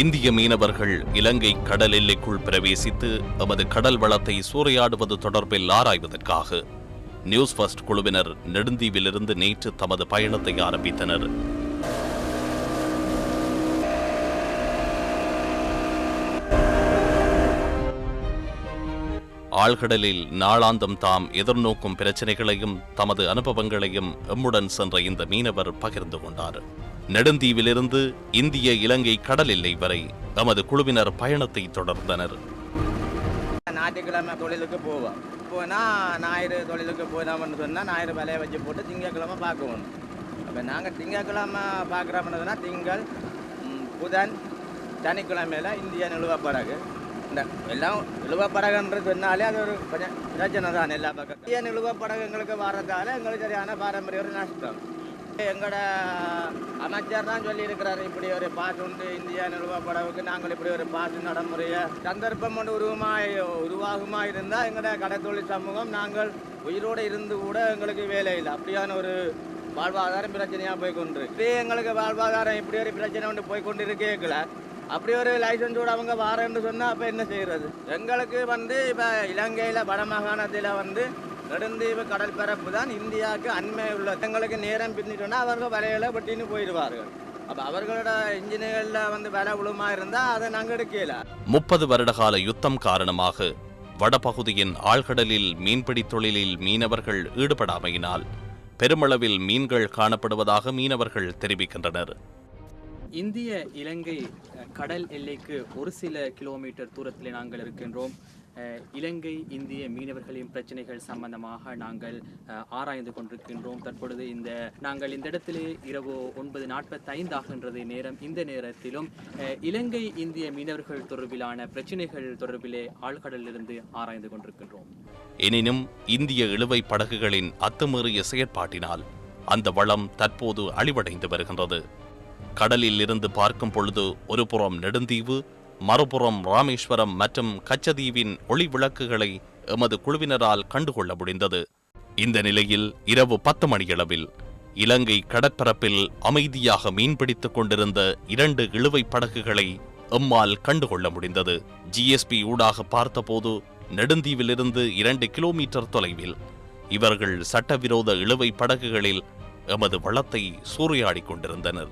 இந்திய மீனவர்கள் இலங்கை கடல் எல்லைக்குள் பிரவேசித்து எமது கடல் வளத்தை சூறையாடுவது தொடர்பில் ஆராய்வதற்காக நியூஸ் ஃபர்ஸ்ட் குழுவினர் நெடுந்தீவிலிருந்து நேற்று தமது பயணத்தை ஆரம்பித்தனர். ஆழ்கடலில் நாளாந்தம் தாம் எதிர்நோக்கும் பிரச்சனைகளையும் தமது அனுபவங்களையும் எம்முடன் சென்ற இந்த மீனவர் பகிர்ந்து கொண்டார். நெடுந்தீவிலிருந்து இந்திய இலங்கை கடல் எல்லை வரை தமது குழுவினர் பயணத்தை தொடர்ந்தனர். ஞாயிற்றுக்கிழமை தொழிலுக்கு போவோம். போனால் ஞாயிறு தொழிலுக்கு போதாமன்னு சொன்னால் ஞாயிறு விலையை வச்சு போட்டு திங்கட்கிழமை பார்க்கணும். அப்போ நாங்கள் திங்கட்கிழமை பார்க்குறோம்னு திங்கள் ம், புதன் இந்தியா இந்திய நிலுவப்படகு இந்த எல்லாம் நிலுவப்படகுன்றது சொன்னாலே அது ஒரு கொஞ்சம் பிரச்சனை தான் எல்லா பக்கம் இந்திய நிலுவப்படகு எங்களுக்கு வர்றதால எங்களுக்கு சரியான பாரம்பரிய ஒரு நஷ்டம். எங்களோட அமைச்சர் தான் சொல்லியிருக்கிறாரு இப்படி ஒரு பாஸ் உண்டு இந்தியா நிறுவப்படவுக்கு நாங்கள் இப்படி ஒரு பாஸ் நடைமுறையை சந்தர்ப்பம் ஒன்று உருவமாக உருவாகுமா இருந்தால் எங்களோட கடத்தொழில் சமூகம் நாங்கள் உயிரோடு இருந்து கூட எங்களுக்கு வேலை இல்லை. அப்படியான ஒரு வாழ்வாதாரம் பிரச்சனையாக போய் கொண்டு இப்படியே எங்களுக்கு வாழ்வாதாரம் இப்படி ஒரு பிரச்சனை ஒன்று போய் கொண்டு இருக்கேக்கல அப்படி ஒரு லைசன்ஸோடு அவங்க வாரேன்னு சொன்னால் அப்போ என்ன செய்கிறது எங்களுக்கு வந்து இப்போ இலங்கையில் வடமாகாணத்தில் வந்து நெடுந்தீவு கடல் பரப்பு தான் இந்தியாவுக்கு அண்மை உள்ளது. எங்களுக்கு நேரம் பின்னிட்டோன்னா அவர்கள் வலையில வெட்டின்னு போயிடுவார்கள். அப்போ அவர்களோட இன்ஜினியரில் வந்து விலை விழுமா இருந்தால் அதை நாங்கள் எடுக்கல. முப்பது வருடகால யுத்தம் காரணமாக வடபகுதியின் ஆழ்கடலில் மீன்பிடி தொழிலில் மீனவர்கள் ஈடுபடாமையினால் பெருமளவில் மீன்கள் காணப்படுவதாக மீனவர்கள் தெரிவிக்கின்றனர். இந்திய இலங்கை கடல் எல்லைக்கு ஒரு சில கிலோமீட்டர் தூரத்தில் நாங்கள் இருக்கின்றோம். இலங்கை இந்திய மீனவர்களின் பிரச்சனைகள் சம்பந்தமாக நாங்கள் ஆராய்ந்து கொண்டிருக்கின்றோம். தற்பொழுது இந்த நாங்கள் இந்த இடத்திலே இரவு ஒன்பது நாற்பத்தைந்து ஆகின்றது நேரம். இந்த நேரத்திலும் இலங்கை இந்திய மீனவர்கள் தொடர்பிலான பிரச்சனைகள் தொடர்பிலே ஆழ்கடலிலிருந்து ஆராய்ந்து கொண்டிருக்கின்றோம். எனினும் இந்திய இழுவை படகுகளின் அத்துமீறிய செயற்பாட்டினால் அந்த வளம் தற்போது அழிவடைந்து வருகின்றது. கடலில் இருந்து பார்க்கும் பொழுது ஒரு புறம் நெடுந்தீவு மறுபுறம் ராமேஸ்வரம் மற்றும் கச்சதீவின் ஒளி விளக்குகளை எமது குழுவினரால் கண்டுகொள்ள முடிந்தது. இந்த நிலையில் இரவு பத்து மணியளவில் இலங்கை கடற்பரப்பில் அமைதியாக மீன்பிடித்துக் கொண்டிருந்த இரண்டு இழுவை படகுகளை எம்மால் கண்டுகொள்ள முடிந்தது. ஜிஎஸ்பி ஊடாக பார்த்தபோது நெடுந்தீவிலிருந்து இரண்டு கிலோமீட்டர் தொலைவில் இவர்கள் சட்டவிரோத இழுவை படகுகளில் எமது வளத்தை சூறையாடிக் கொண்டிருந்தனர்.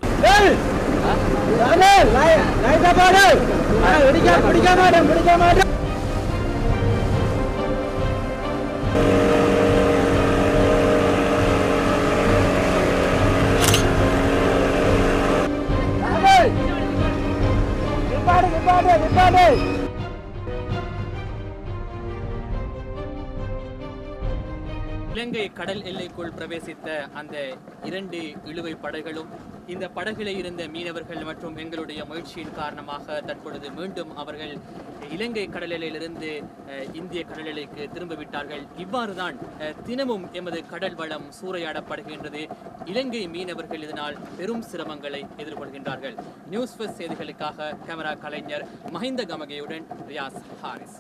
இலங்கை கடல் எல்லைக்குள் பிரவேசித்த அந்த இரண்டு இழுவை படகுகளும் இந்த படகில் இருந்த மீனவர்கள் மற்றும் எங்களுடைய முயற்சியின் காரணமாக தற்பொழுது மீண்டும் அவர்கள் இலங்கை கடல் எல்லையிலிருந்து அஹ், இந்திய கடல் எல்லைக்கு திரும்ப விட்டார்கள் இவ்வாறுதான் அஹ், தினமும் எமது கடல் வளம் சூறையாடப்படுகின்றது. இலங்கை மீனவர்கள் இதனால் பெரும் சிரமங்களை எதிர்கொள்கின்றார்கள். நியூஸ் ஃபர்ஸ்ட் செய்திகளுக்காக கேமரா கலைஞர் மஹிந்த கமகையுடன் ரியாஸ் ஹாரிஸ்.